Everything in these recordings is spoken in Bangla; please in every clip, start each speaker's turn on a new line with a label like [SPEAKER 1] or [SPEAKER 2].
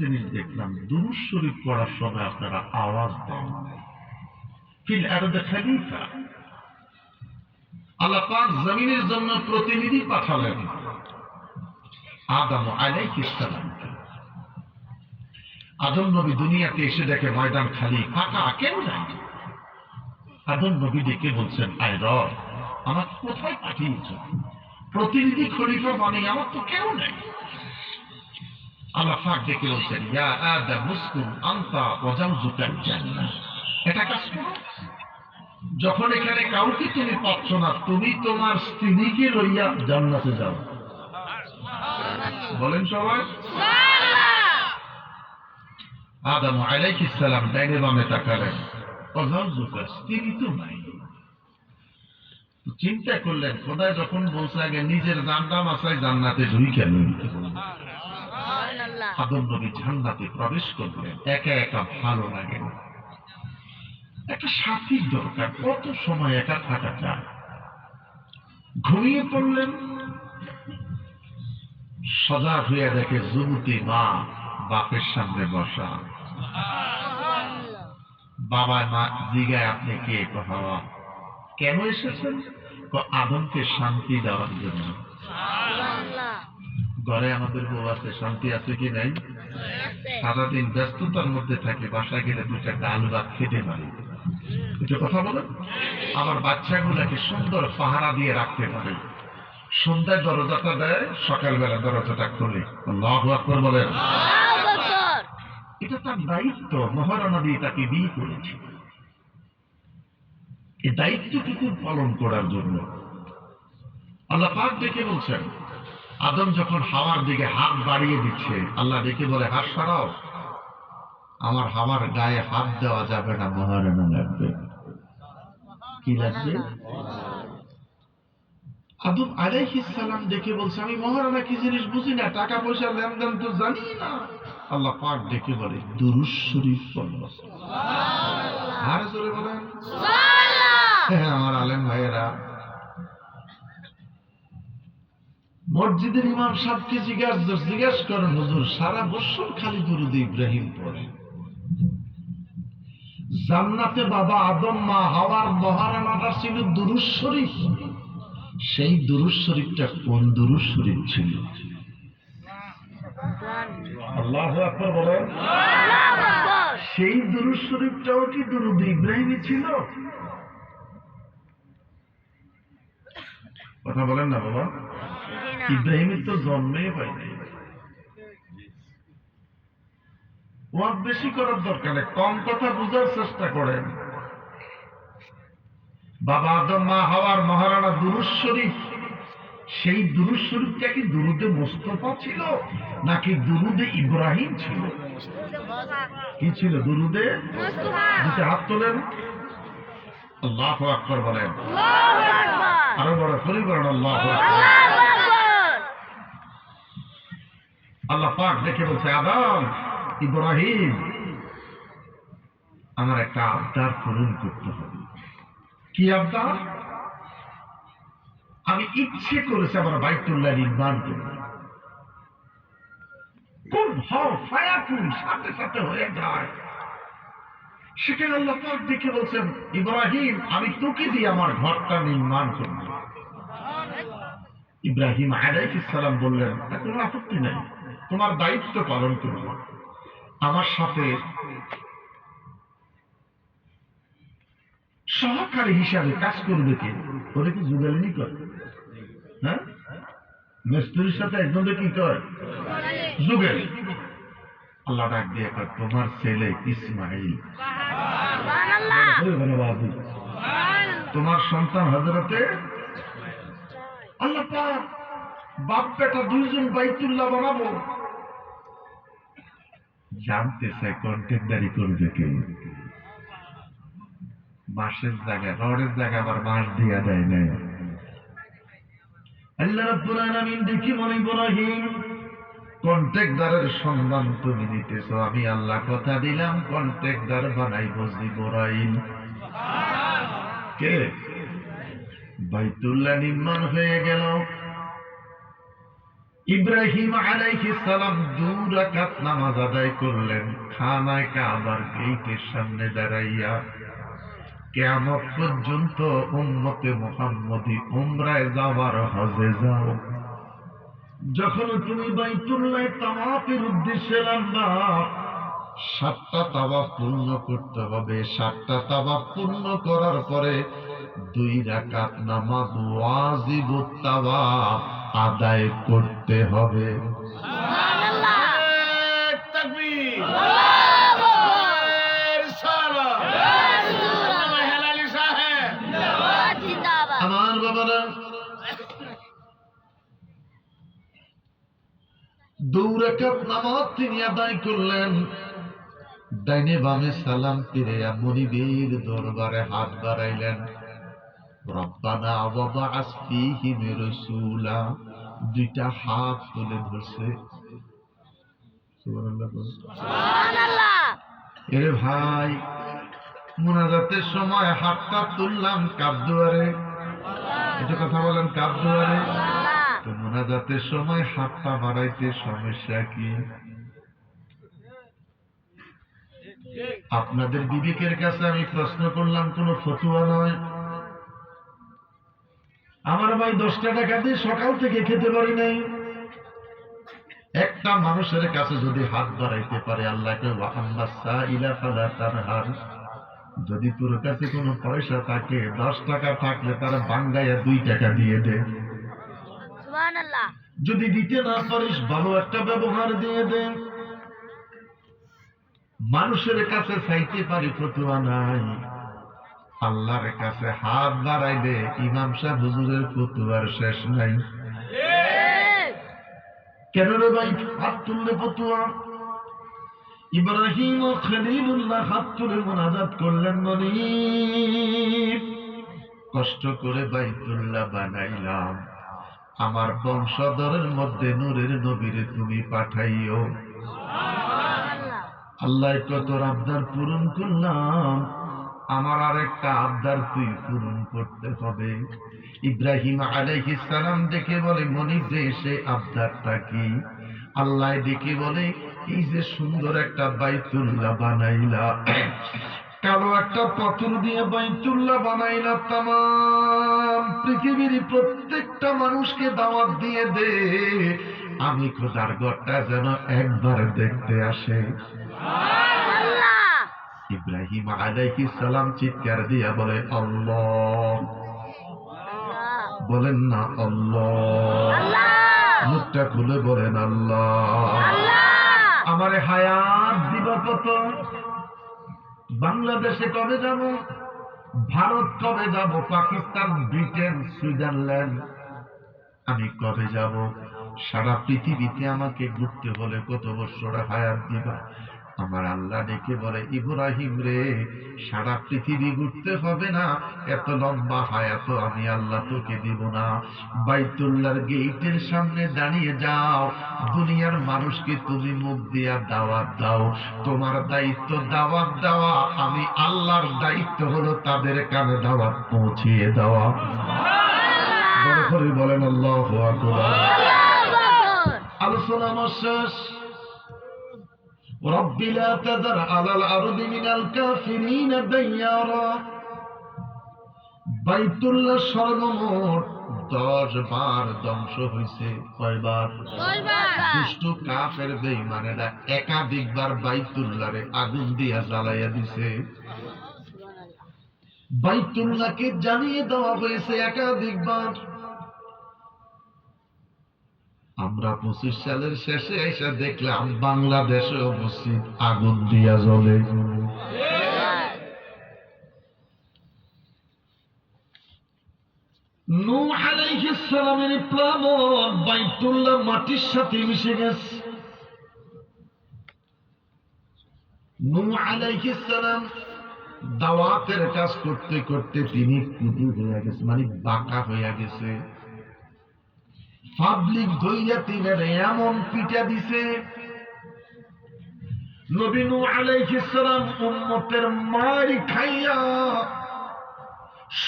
[SPEAKER 1] জিনিস দেখলাম, দুরুদ শরীফ পড়ার সময় আপনারা আওয়াজ দেন ফিল আরদ খলিফা। আল্লাহ পাক জমিনের জন্য প্রতিনিধি পাঠালেন। আদম আলাইহিস সালাম। আদম নবী দুনিয়াতে এসে দেখে ময়দান খালি, ফাঁকা, কেউ নাই। আদম নবী ডেকে বলছেন, আয় রব আমার কোথায় পাঠিয়েছ? প্রতিনিধি খলিফা মানে আমার তো কেউ নেই। আল্লাহ ফাঁক ডেকে বলছেন ইয়া আদম মুসকুন আন্তা ওয়াজাউজুকাল জান্নাহ এটা কাজ করো যখন এখানে কাউকে তুমি পাচ্ছ না তুমি তোমার স্ত্রীকে লইয়া জান্নাতে যাও। বলেন সবাই। আদম আলাইহিস সালাম ডাইনে বামে তাকালেন। ওয়াজাউজুকা স্ত্রী তো নাই। চিন্তা করলেন খোদায় যখন বলছে আগে নিজের জানটা মাসায় জান্নাতে ঢুইকেন আদম নবী জান্নাতে প্রবেশ করলেন। একা একা ভালো লাগে না। একটা সাথীর দরকার, কত সময় একা থাকা যায়? ঘুমিয়ে পড়লেন, সজাগ হয়ে দেখে যুবতী মা বাপের সামনে বসা। বাবা মা, জিগায়, আপনি কে কহাওয়া কেন এসেছেন? আদমকে শান্তি দেওয়ার জন্য। ঘরে আমাদের বউ আছে শান্তি আছে কি নাই? সারাদিন ব্যস্ততার মধ্যে থাকে বাসায় গেলে দুটা ডাল ভাত খেতে পারে। একটু কথা বলেন আমার বাচ্চাগুলাকে সুন্দর পাহারা দিয়ে রাখতে পারে। সন্ধ্যায় দরজাটা দেয় সকালবেলা দরজাটা খোলে। আকবার বলেন। এটা তার দায়িত্ব মহারণা দিয়ে তাকে বিয়ে করেছে। এই দায়িত্বটুকু পালন করার জন্য। আল্লাহ পাক ডেকে বলছেন আদম যখন হাওয়ার দিকে হাত বাড়িয়ে দিচ্ছে আল্লাহ ডেকে বলে হাত সরাও। আমার হাওয়ার গায়ে হাত দেওয়া যাবে না মহারণা লাগবে। কি লাগবে? আদম আলাইহিস সালাম দেখে বলছে আমি মহারানা কি জিনিস বুঝি না টাকা পয়সা লেনদেন তো জানি না। আল্লাহ পাক ডেকে বলে দুরুশ শরীফ পড়ল আর জোরে বলেন। হ্যাঁ আমার আলেম ভাইয়েরা মসজিদের ইমাম সাহেবকে জিজ্ঞাসা জিজ্ঞাস করেন, হুজুর, সারা বছর খালি দুরুদ ইব্রাহিম পড়ে। জান্নাতে বাবা আদম, মা হাওয়ার মহারানাটা ছিল দুরুশ শরীফ। সেই দুরুশ শরীফটা কোন দুরুশ শরীফ ছিল? আল্লাহ আকবার বলেন। সেই দুরুশ শরীফটাও কি দুরুদ ইব্রাহিমই ছিল? কথা বলেন না বাবা। ইব্রাহিমের তো জন্মেই হয় নাই। ওয়াজ বেশি করার দরকার নেই কম কথা বুঝার চেষ্টা করেন। বাবা আদম মা হওয়ার মহারানা দুরুজ শরীফ সেই দুরুজ শরীফটা কি দুরুদে মোস্তফা ছিল নাকি দুরুদে ইব্রাহিম ছিল? কি ছিল দুরুদে? দুটো হাত তোলেন। আল্লাহ আকবর বলেন। আরও বড় করে বলেন আল্লাহ আল্লাহ পাক দেখে বলছে, আদম, ইব্রাহিম, আমার একটা আবদার পূরণ করতে হবে। কি আবদার? আমি ইচ্ছে করেছি আমার বাইতুল্লাহ নির্মাণ করব কোন সাথে সাথে হয়ে যায়। সেখানে আল্লাহ পাক দেখে বলছেন, ইব্রাহিম, আমি তোকে দিয়ে আমার ঘরটা নির্মাণ করব। ইব্রাহিম আলাইহিস সালাম বললেন "তা কোনো আপত্তি নাই। তোমার দায়িত্ব পালন করব। আমার সাথে সহকারী হিসাবে কাজ করবে কে? ওরা কি যুগালিনি করে হ্যাঁ? মিস্ত্রির সাথে একজনকে কি করে যুগেল। আল্লাহ ডাক দিয়ে কয়, তোমার ছেলে ইসমাইল। তোমার সন্তান হজরতে আল্লাহ বাপ বেটা দুইজন বাইতুল্লাহ বানাবো। জানতে চাই কন্টেন্টারি করবে কে? মাসের জায়গায় রডের জায়গায় আবার মাস দিয়া দেয় না আল্লাহ রাব্বুল আলামিন দেখি মনে ইব্রাহিম কন্ট্রাক্টদারের সন্ধান তুমি নিতেছো আমি আল্লাহ কথা দিলাম কন্ট্রাক্টদার বানাইবো জিবরাইল কে? বাইতুল্লাহ নির্মাণ হয়ে গেল। ইব্রাহিম আলাইহিস সালাম দু রাকাত নামাজ আদায় করলেন, খানায় কাবার গেটের সামনে দাঁড়াইয়া। কেয়ামত পর্যন্ত উম্মতে মুহাম্মদী উমরায় যাওয়ার হজে যাও। যখন তুমি বাইতুল্লাহ তাওয়াফের উদ্দেশ্যে নামবা, সাতটা তাওয়াফ পূর্ণ করতে হবে। সাতটা তাওয়াফ পূর্ণ করার পরে দুই রাকাত নামাজ ওয়াজিব তাওয়াফ। আদায় করতে হবে। আমার বাবারা দৌড়াকাত নামাজ তিনি আদায় করলেন। ডাইনে বামে সালাম ফিরে মনিবের দরবারে হাত বাড়াইলেন। রব্বানা রাসূলা। দুইটা হাত তুলে ধরছে। সুবহানাল্লাহ
[SPEAKER 2] সুবহানাল্লাহ।
[SPEAKER 1] এরে ভাই মোনাজাতের সময় হাতটা তুললাম কাপ দুয়ারে। এটা কথা বলেন কাপ দুয়ারে।
[SPEAKER 2] আল্লাহ
[SPEAKER 1] তো মোনাজাতের সময় হাতটা বাড়াইতে সমস্যা কি? আপনাদের বিবেকের কাছে আমি প্রশ্ন করলাম কোন ফতুয়া নয়? আমার ভাই দশটা টাকা দিয়ে সকাল থেকে খেতে পারি নাই। একটা মানুষের কাছে যদি হাত বাড়াইতে পারে আল্লাহকে যদি তোর কাছে কোনো পয়সা থাকে দশ টাকা থাকলে তারা বাঙ্গাইয়া দুই টাকা দিয়ে দে। যদি দিতে না পারিস ভালো একটা ব্যবহার দিয়ে দে। মানুষের কাছে চাইতে পারি ফতুয়া নাই। আল্লাহর কাছে হাত বাড়াইলে ইমাম সাহেব হুজুরের ফতুয়ার শেষ নাই। কেন রে ভাই হাত তুললে ফতুয়া? ইব্রাহিম ও খলিলুল্লাহ হাত তুলে মোনাজাত করলেন মনিব কষ্ট করে বাইতুল্লাহ বানাইলাম। আমার বংশধরের মধ্যে নূরের নবীরে তুমি পাঠাইও। আল্লাহ কত আবদার পূরণ করলাম। আমার আর একটা আবদার তুই পূরণ করতে হবে। ইব্রাহিম আলাইহিস সালাম দেখে বলে মনিব যে সে আবদারটা কি? আল্লাহ দেখে বলে, এই যে সুন্দর একটা বাইতুল্লাহ বানাইলা, কালো একটা পাথর দিয়ে বাইতুল্লাহ বানাইলা তাম পৃথিবীর প্রত্যেকটা মানুষকে দাওয়াত দিয়ে দে। আমি খোদার ঘরটা যেন একবার দেখতে আসে। ইব্রাহিম আলাইহিস সালাম চিৎকার দিয়া বলে আল্লাহ।
[SPEAKER 2] আল্লাহ।
[SPEAKER 1] বলেন না আল্লাহ।
[SPEAKER 2] আল্লাহ।
[SPEAKER 1] মুখটা খুলে বলেন আল্লাহ।
[SPEAKER 2] আল্লাহ।
[SPEAKER 1] আমারে হায়াত দিব কত বাংলাদেশে কবে যাব? ভারত কবে যাব? Pakistan Britain Switzerland. আমি কবে যাব? সারা পৃথিবীতে আমাকে ঘুরতে হলে কত বছর হায়াত দিবা? আমার আল্লাহ ডেকে বলে ইব্রাহিম রে সারা পৃথিবী ঘুরতে হবে না। এত লম্বা হায়াত আমি আল্লাহ তোকে দিব না। বাইতুল্লাহর গেটের সামনে দাঁড়িয়ে যাও। দুনিয়ার মানুষকে তুমি মুখ দিয়া দাওয়াত দাও। তোমার দায়িত্ব দাওয়াত দেওয়া। আমি আল্লাহর দায়িত্ব হলো তাদের কানে দাওয়াত পৌঁছিয়ে দেওয়া। বড় করে বলেন আল্লাহ আলোচনা আমার শেষ। رب لا تذر على الأرض من الكافرين ديارا বাইতুল্লাহ সর্বমোট দশ বার ধ্বংস হয়েছে কয়বার
[SPEAKER 2] দশবার
[SPEAKER 1] দুষ্ট কাফের বেইমানেরা একাধিকবার বাইতুল্লাহরে আগুন দিয়া জ্বালাইয়া দিছে বাইতুল্লাহকে জানিয়ে দেওয়া হয়েছে একাধিকবার আমরা পঁচিশ সালের শেষে এসে দেখলাম বাংলাদেশে অবস্থিত আগুন দিয়া জ্বলে। সালামের প্লাবন বাইতুল্লাহ মাটির সাথে মিশে গেছে। দাওয়াতের কাজ করতে করতে তিনি হয়ে গেছে মানে বাঁকা হয়ে গেছে। পাবলিক ধইয়া তিনের এমন পিটা দিছে নবীনু আলাইহিস সালাম উম্মতের মারি খাইয়া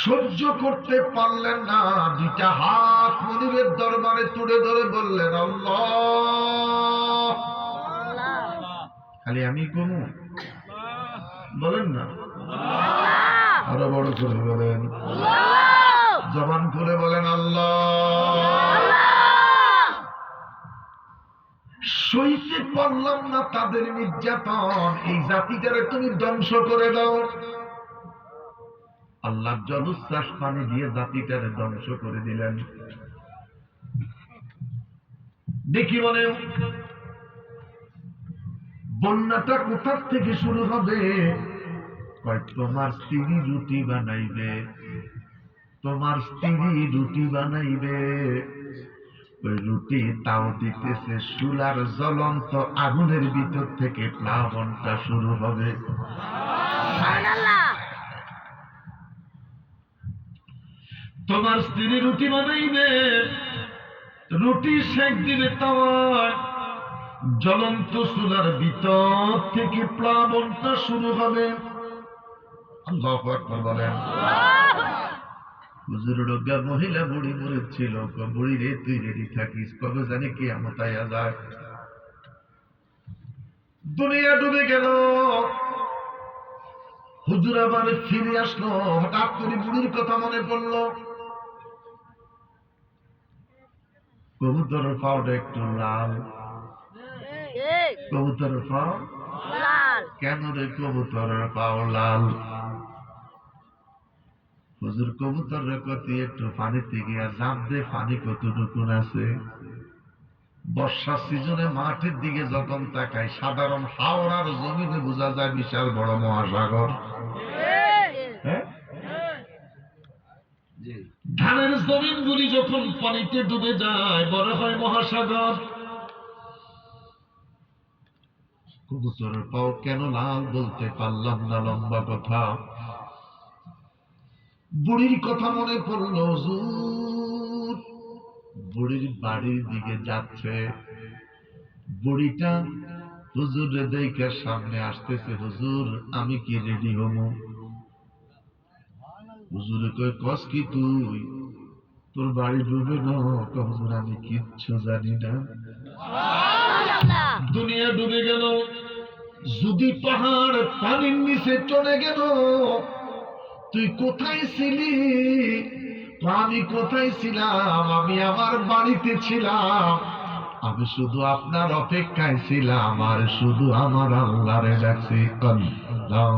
[SPEAKER 1] সহ্য করতে পারলেন না দুইটা হাত মনিবের দরবারে তুলে ধরে বললেন আল্লাহ। খালি আমি কোন বলেন না। আরও বড় করে বলেন। জবান খুলে বলেন আল্লাহ। সইতে পারলাম না তাদের নির্যাতন। এই জাতিটারে তুমি ধ্বংস করে দাও। আল্লাহ জলোচ্ছ্বাস পানি দিয়ে জাতিটারে ধ্বংস করে দিলেন। দেখি বলে বন্যাটা কোথার থেকে শুরু হবে? তোমার স্ত্রী রুটি বানাইবে। তোমার স্ত্রী রুটি বানাইবে। ওই রুটি তাও দিতেছে সুলার জ্বলন্ত আগুনের ভিতর থেকে প্লাবনটা শুরু হবে। তোমার স্ত্রী রুটি বানাইবে, রুটি সেক দিবে তাওয়ায়। জ্বলন্ত সুলার ভিতর থেকে প্লাবনটা শুরু হবে। আল্লাহু বলেন। হুজুর রোগা মহিলা বুড়ি মরেছিল বুড়ি রে তুই রেডি থাকিস কবে জানি কি আমতায়া যায়। দুনিয়া ডুবে গেল। হুজুর আবার ফিরে আসলো হঠাৎ করে বুড়ির কথা মনে পড়ল। কবুতর পাওটা একটু লাল।
[SPEAKER 2] এই
[SPEAKER 1] কবুতর পাও?
[SPEAKER 2] লাল।
[SPEAKER 1] কেন রে কবুতরের পাও লাল? হুজুর কবুতরের কতি একটু পানিতে গিয়া জাপ দে পানি কতটুকুন আছে? বর্ষার সিজনে মাঠের দিকে যখন তাকায় সাধারণ হাওড়ার জমিনে বোঝা যায় বিশাল বড় মহাসাগর। হ্যাঁ? ধানের জমিনগুলি যখন পানিতে ডুবে যায় বড় হয় মহাসাগর। কবুতরের পাও কেন লাল বলতে পারলাম না লম্বা কথা। বুড়ির কথা মনে পড়ল হুজুর বুড়ির বাড়ির দিকে যাচ্ছে। বুড়িটা হুজুর দেখে সামনে আসতেছে হুজুর আমি কি রেডি হব? হুজুরে কয় কস কি তুই? তোর বাড়ি ডুবে না হুজুর আমি কিচ্ছু জানি না। দুনিয়া ডুবে গেল যদি পাহাড় পানির নিচে চলে গেল তুই কোথায় ছিলি? আমি কোথায় ছিলাম? আমি আমার বাড়িতে ছিলাম। আমি শুধু আপনার অপেক্ষায় ছিলাম, আর শুধু আমার আল্লাহরে ডাকছি, আল্লাহ